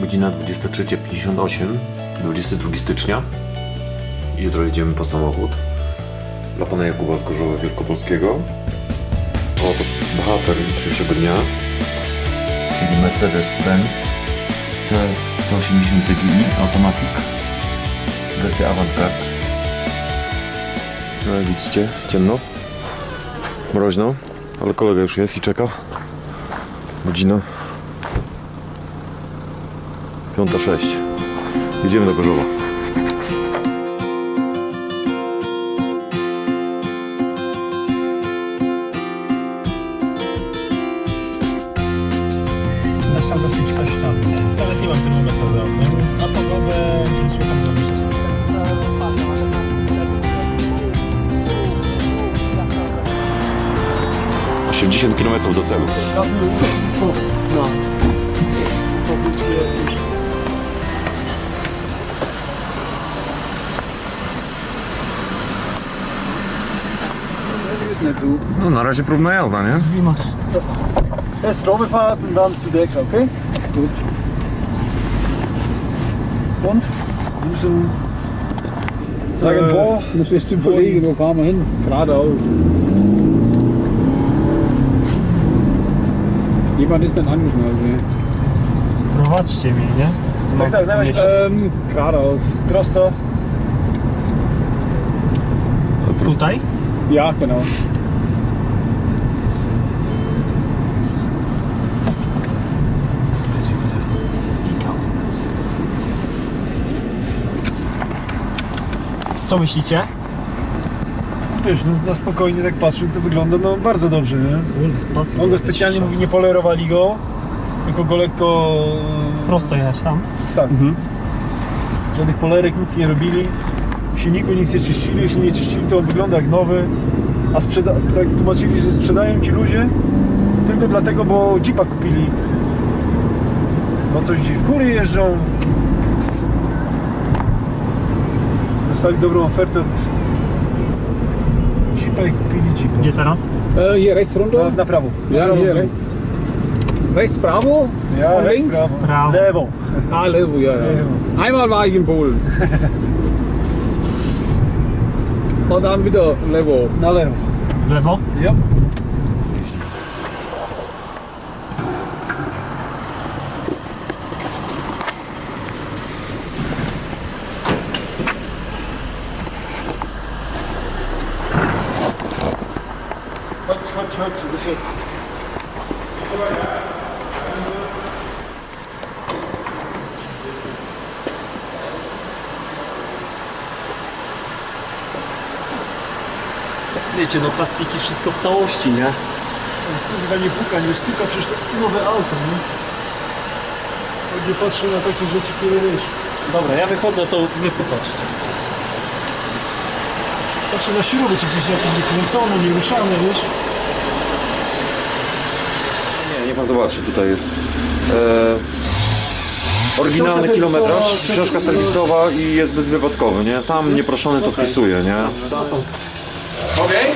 Godzina 23.58, 22 stycznia. Jutro jedziemy po samochód dla pana Jakuba z Gorzowa Wielkopolskiego. O, to bohater dzisiejszego dnia, czyli Mercedes-Benz C180 CGI Automatic, wersja Avantgarde. No jak widzicie, ciemno, mroźno, ale kolega już jest i czeka. Godzina 5.06. Jedziemy do Gorzowa. Nasza dosyć kosztowne. Nawet nie mam termometra za oknem. A pogodę słucham za dużo. 80 km do celu. ist nicht so. No na razie próbna jazda, nie? Erst Probefahrt und dann zu Decker, okay? Gut. Und? Wir müssen sagen? Ich muss jetzt überlegen, wo fahren wir hin? Geradeaus. Jemand ist dann angeschnallt, ne? Prowadźcie mnie, nie? Tak, tak, razie Ähm, geradeaus. prosto. Tutaj? Ja, genau. Co myślicie? Wiesz, no, na spokojnie tak patrzę, to wygląda no bardzo dobrze, nie? On go specjalnie mówi, nie polerowali go, tylko go lekko... Prosto jechać tam. Tak. Żadnych polerek, nic nie robili. W silniku nic nie czyścili, jeśli nie czyścili, to on wygląda jak nowy. A sprzeda- tak tłumaczyli, że sprzedają ci ludzie tylko dlatego, bo Jeepa kupili. No coś. Kury jeżdżą. Dostali dobrą ofertę od Jeepa i kupili Jeepa. Gdzie teraz? Äh, hier rechts runter. Na, na prawo. Na Ja, prawo, hier. okej? Rechts Bravo. Ja, Und rechts, links? prawo. Prawo. Lewo. Ah, Levo, ja, ja. Einmal war ich in Polen. Und dann wieder Levo. Na lewo. Lewo? Ja. Chodź, do środka. Wiecie, no plastiki wszystko w całości, nie? Kurwa nie puka, nie stuka, przecież to nowe auto, nie? Będzie patrzył na takie rzeczy, które wiesz. Dobra, ja wychodzę, to wy popatrzcie. Patrzę na śruby, czy gdzieś jakieś wykręcone, nie ruszane, wiesz? Nie, niech pan zobaczy, tutaj jest e, oryginalny Książka kilometraż, serwisowa, książka serwisowa i jest bezwypadkowy, nie? Sam nieproszony to wpisuje, nie? Okej?